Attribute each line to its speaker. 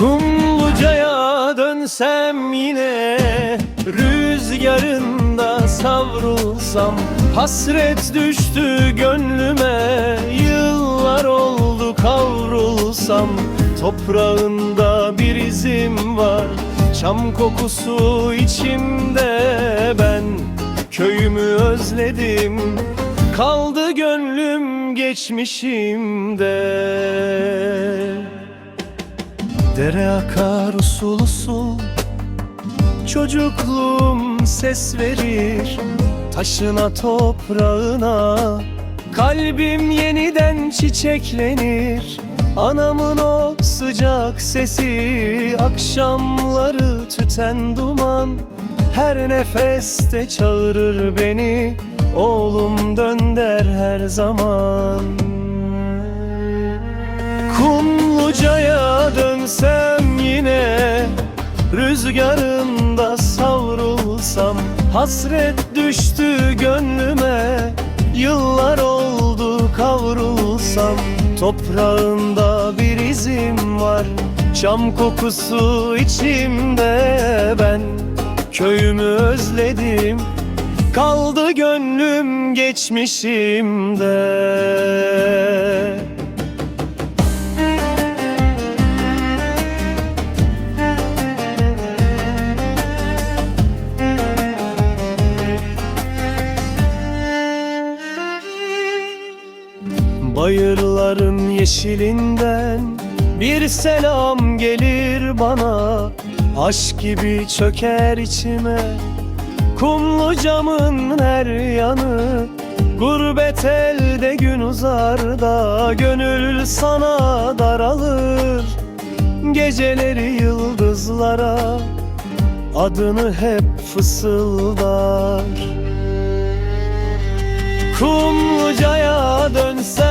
Speaker 1: Kumlucaya dönsem yine Rüzgarında savrulsam Hasret düştü gönlüme Yıllar oldu kavrulsam. Toprağında bir izim var Çam kokusu içimde. Ben Köyümü özledim Kaldı gönlüm geçmişimde Dere akar usul usul Çocukluğum ses verir Taşına toprağına. Kalbim yeniden çiçeklenir Anamın o sıcak sesi. Akşamları tüten duman Her nefeste çağırır beni. Oğlum dön der her zaman. Kumlucaya Rüzgarında savrulsam Hasret düştü gönlüme. Yıllar oldu kavrulsam Toprağında bir izim var. Çam kokusu içimde ben Köyümü özledim. Kaldı gönlüm geçmişimde Bayırların yeşilinden bir selam gelir bana. Aşk gibi çöker içime Kumlu camın her yanı. Gurbet elde gün uzar da Gönül sana daralır. Geceleri yıldızlara Adını hep fısıldar. Kumlucaya dönsem